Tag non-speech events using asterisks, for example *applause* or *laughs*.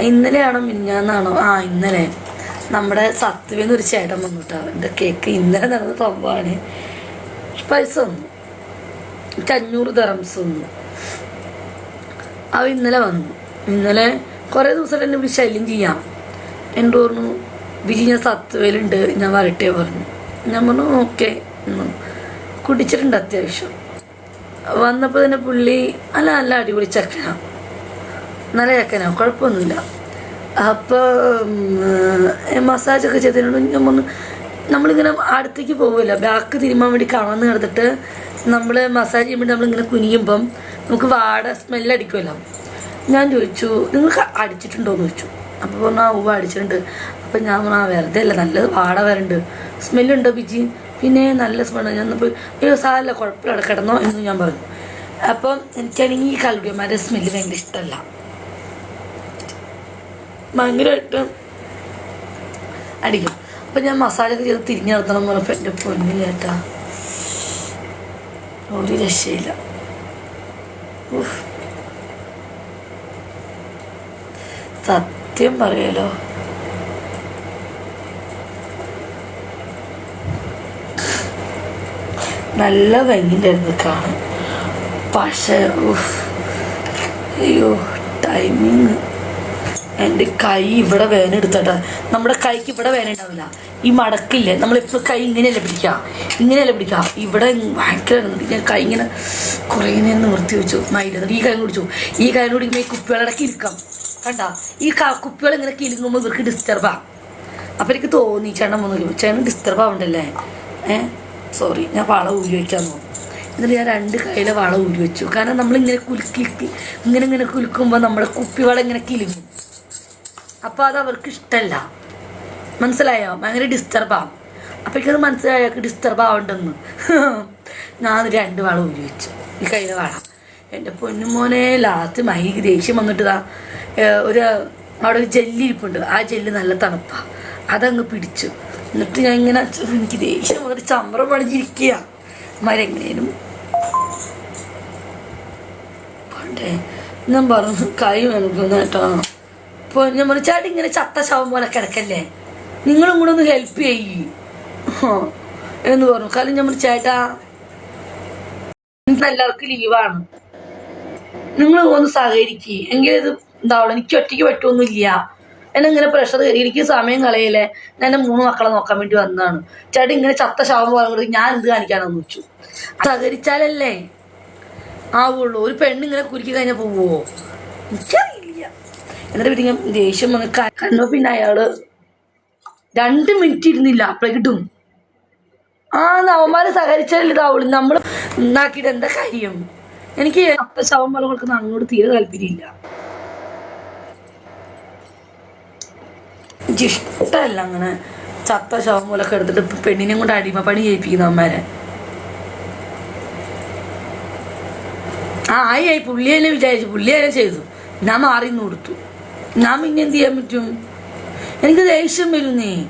ഇന്നലെയാണോ മിനിഞ്ഞാന്നാണോ? ആ ഇന്നലെ. നമ്മുടെ സത്വന്ന് ഒരു ചേട്ടൻ വന്നിട്ടാ. എന്റെ കേക്ക് ഇന്നലെ നടന്ന സംഭവമാണ് പൈസ വന്നു അഞ്ഞൂറ് തെറംസ് വന്നു അവ ഇന്നലെ വന്നു. ഇന്നലെ കുറേ ദിവസമായിട്ട് എന്നെ വിളിച്ച് ശല്യം ചെയ്യാം. എന്റെ പറഞ്ഞു? വിജി ഞാൻ സത്വയിലുണ്ട് ഞാൻ വരട്ടെ പറഞ്ഞു. ഞാൻ പറഞ്ഞു ഓക്കെ. കുടിച്ചിട്ടുണ്ട് അത്യാവശ്യം. വന്നപ്പോൾ തന്നെ പുള്ളി അല്ല നല്ല അടിപൊളി ചക്കന. നല്ല ചെക്കനാണ് കുഴപ്പമൊന്നുമില്ല. അപ്പോൾ മസാജൊക്കെ ചെയ്തിട്ടുണ്ട് പറഞ്ഞു നമ്മളിങ്ങനെ അടുത്തേക്ക് പോകില്ല ബാക്ക് തിരുമ്പാൻ വേണ്ടി കാണാൻ കിടന്നിട്ട് നമ്മൾ മസാജ് ചെയ്യുമ്പോൾ നമ്മളിങ്ങനെ കുനിയുമ്പം നമുക്ക് വാട സ്മെല്ലടിക്കുമല്ലോ ഞാൻ ചോദിച്ചു നിങ്ങൾക്ക് അടിച്ചിട്ടുണ്ടോ? എന്ന് ചോദിച്ചു. അപ്പോൾ പറഞ്ഞു ആ ഉവ്വ അടിച്ചിട്ടുണ്ട്. അപ്പം ഞാൻ പറഞ്ഞു ആ വെറുതെ അല്ല നല്ല വാട വരണ്ട്. സ്മെല്ലുണ്ടോ ബിജി? പിന്നെ നല്ല സ്മെല്ല് ഞാൻ പോയി അയ്യോ സാരല്ല കുഴപ്പമില്ല കിടന്നോ എന്ന് ഞാൻ പറഞ്ഞു. അപ്പം എനിക്കാണെങ്കിൽ ഈ കൽവിയന്മാരുടെ സ്മെല്ല് ഭയങ്കര ഇഷ്ടമല്ല. ഭയങ്കരമായിട്ട് അടിക്കും. അപ്പം ഞാൻ മസാലയൊക്കെ ചെയ്ത് തിരിഞ്ഞു നടത്തണം എന്ന് പറഞ്ഞപ്പോൾ എന്റെ പൊന്നില്ല ചേട്ടാ ഒരു രക്ഷയില്ല. സത്യം പറയാലോ. നല്ല ഭംഗിണ്ടായിരുന്നു കാണാൻ. പക്ഷേ. അയ്യോ ടൈമിങ് എന്റെ കൈ ഇവിടെ വേന എടുത്തട്ടെ. നമ്മുടെ കൈക്ക് ഇവിടെ വേന ഉണ്ടാവില്ല. ഈ മടക്കില്ലേ? നമ്മളിപ്പോൾ കൈ ഇങ്ങനെയല്ലേ പിടിക്കുക ഇങ്ങനെയല്ലേ പിടിക്കുക ഇവിടെ ഭയങ്കര ഞാൻ കൈ ഇങ്ങനെ കുറേ നേരം നിവർത്തി വെച്ചു. മൈല ഈ കൈ കുടിച്ചു ഈ കൈ കൂടി ഇങ്ങനെ ഈ കുപ്പികളടക്കി ഇരിക്കാം. കണ്ട? ഈ കുപ്പികൾ ഇങ്ങനെ കിലുങ്ങുമ്പോൾ ഇവർക്ക് ഡിസ്റ്റർബാണ് അപ്പം എനിക്ക് തോന്നി ചേട്ടൻ വന്നു ചേട്ടൻ ഡിസ്റ്റർബ് ആവണ്ടല്ലേ? ഏ? സോറി ഞാൻ വള ഊരി വയ്ക്കാൻ തോന്നുന്നു എന്നിട്ട് ഞാൻ രണ്ട് കയ്യിലെ വള ഊരി വെച്ചു. കാരണം നമ്മളിങ്ങനെ കുലുക്കി ഇങ്ങനെ ഇങ്ങനെ കുലുക്കുമ്പോൾ നമ്മുടെ കുപ്പിവള ഇങ്ങനെ കിലുങ്ങും. അപ്പോൾ അത് അവർക്ക് ഇഷ്ടമല്ല മനസ്സിലായോ? ഭയങ്കര ഡിസ്റ്റർബാവും എനിക്കത് മനസ്സിലായോ? ഡിസ്റ്റർബ് ആവണ്ടെന്ന്. *laughs* ഞാൻ രണ്ട് വളം ഉപയോഗിച്ചു ഈ കഴിഞ്ഞ വള. എന്റെ പൊന്നുമോനെ ലാസ്റ്റ് മൈ ദേഷ്യം വന്നിട്ടതാ. ഒരു അവിടെ ഒരു ജെല്ലി ഇരിപ്പുണ്ട്. ആ ജെല്ല് നല്ല തണുപ്പാ. അതങ്ങ് പിടിച്ചു. എന്നിട്ട് ഞാൻ ഇങ്ങനെ എനിക്ക് ദേഷ്യം വന്നിട്ട് ചമ്രം പണിഞ്ഞിരിക്കുക മരങ്ങനും പണ്ടേ ഞാൻ പറഞ്ഞു കൈ വേണം കേട്ടോ. അപ്പോൾ ഞാൻ ചേട്ടൻ ഇങ്ങനെ ചത്ത ശവം പോലെ കിടക്കല്ലേ? നിങ്ങളും കൂടെ ഒന്ന് ഹെൽപ്പ് ചെയ്യ്. എന്ന് പറഞ്ഞു. കാരണം ഞാൻ ചേട്ടാ എല്ലാവർക്കും ലീവാണ് നിങ്ങൾ ഒന്ന് സഹകരിക്ക്. എങ്കിലും ഇത് എന്താവണം എനിക്ക് ഒറ്റയ്ക്ക് പറ്റുമൊന്നുമില്ല എന്നെ ഇങ്ങനെ പ്രഷർ എനിക്ക് സമയം കളയല്ലേ. ഞാൻ എന്റെ മൂന്ന് മക്കളെ നോക്കാൻ വേണ്ടി വന്നതാണ്. ചേട്ടൻ ഇങ്ങനെ ചത്ത ശവം പോലെ ഞാൻ എന്ത് കാണിക്കാനെന്ന് വെച്ചു. സഹകരിച്ചാലല്ലേ ആവുള്ളൂ. ഒരു പെണ്ണിങ്ങനെ കുരുക്കി കഴിഞ്ഞാൽ പോവോ? എനിക്കറിയില്ല. എന്നിട്ട് പിന്നെ ദേഷ്യം വന്ന് കണ്ടു പിന്നെ അയാൾ രണ്ട് മിനിറ്റ് ഇരുന്നില്ല. അപ്പോഴേക്കിട്ടും ആ നവന്മാര് സഹകരിച്ചാലേ ഇതാവുള്ളൂ നമ്മൾ ഉണ്ടാക്കിയിട്ട് എന്താ കാര്യം? എനിക്ക് അപ്പ ശവം കൊടുക്കുന്ന അങ്ങോട്ട് തീരെ താല്പര്യമില്ല. ഇഷ്ടമല്ല അങ്ങനെ ചത്ത ശവം പോലൊക്കെ എടുത്തിട്ട് പെണ്ണിനെ കൊണ്ട് അടിമ പണി ചെയ്യിപ്പിക്കുന്നവന്മാരെ ആ ആയി പുള്ളി തന്നെ വിചാരിച്ചു. പുള്ളി തന്നെ ചെയ്തു. ഞാൻ മാറി നിന്ന് കൊടുത്തു. ഞാൻ പിന്നെ എന്ത് ചെയ്യാൻ പറ്റും? എനിക്ക് ദേഷ്യം വരുന്നേ.